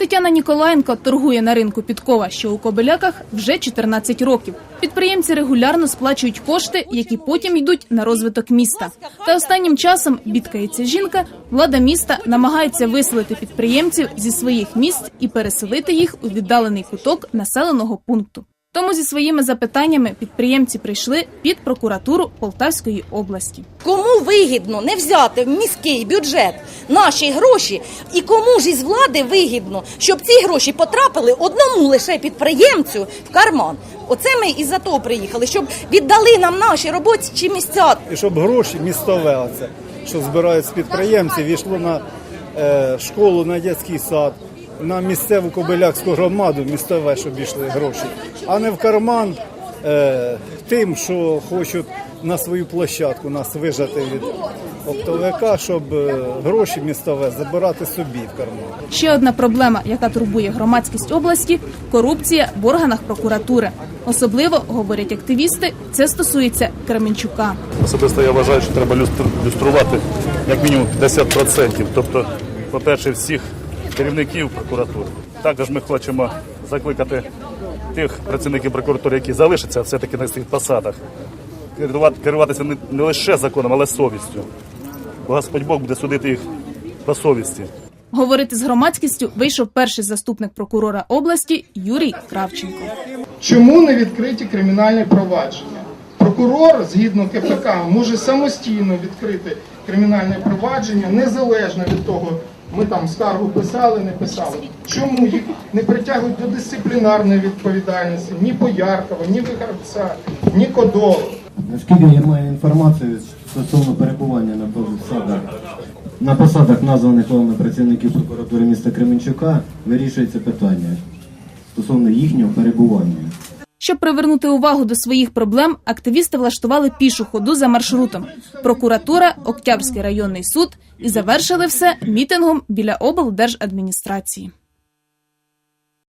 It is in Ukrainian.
Тетяна Ніколаєнко торгує на ринку Підкова, що у Кобиляках, вже 14 років. Підприємці регулярно сплачують кошти, які потім йдуть на розвиток міста. Та останнім часом бідкається жінка. Влада міста намагається виселити підприємців зі своїх місць і переселити їх у віддалений куток населеного пункту. Тому зі своїми запитаннями підприємці прийшли під прокуратуру Полтавської області. Кому вигідно не взяти в міський бюджет наші гроші, і кому ж із влади вигідно, щоб ці гроші потрапили одному лише підприємцю в карман? Оце ми із-за того приїхали, щоб віддали нам наші робочі місця. і щоб гроші містове, оце, що збирають з підприємців, йшло на е, школу, на дитячий сад, на місцеву Кобилякську громаду, містове, щоб йшли гроші, а не в карман тим, що хочуть на свою площадку нас вижати від оптовика, щоб е, гроші містове забирати собі в карман. Ще одна проблема, яка турбує громадськість області корупція в органах прокуратури. Особливо говорять активісти, це стосується Кременчука. Особисто я вважаю, що треба люстру- люструвати як мінімум 50%. Тобто, по-перше, всіх керівників прокуратури. Також ми хочемо закликати тих працівників прокуратури, які залишаться все-таки на цих посадах, керувати- керуватися не, не лише законом, але совістю. Господь Бог буде судити їх по совісті. Говорити з громадськістю вийшов перший заступник прокурора області Юрій Кравченко. Чому не відкриті кримінальні провадження? Прокурор, згідно КПК, може самостійно відкрити кримінальне провадження, незалежно від того, ми там скаргу писали, не писали. Чому їх не притягують до дисциплінарної відповідальності ні Бояркова, ні Вихарця, ні Кодолу? Наскільки я маю інформацію стосовно перебування на посадах, на посадах названих вами працівників прокуратури міста Кременчука, вирішується питання стосовно їхнього перебування. Щоб привернути увагу до своїх проблем, активісти влаштували пішу ходу за маршрутом. Прокуратура, Октябрський районний суд і завершили все мітингом біля облдержадміністрації.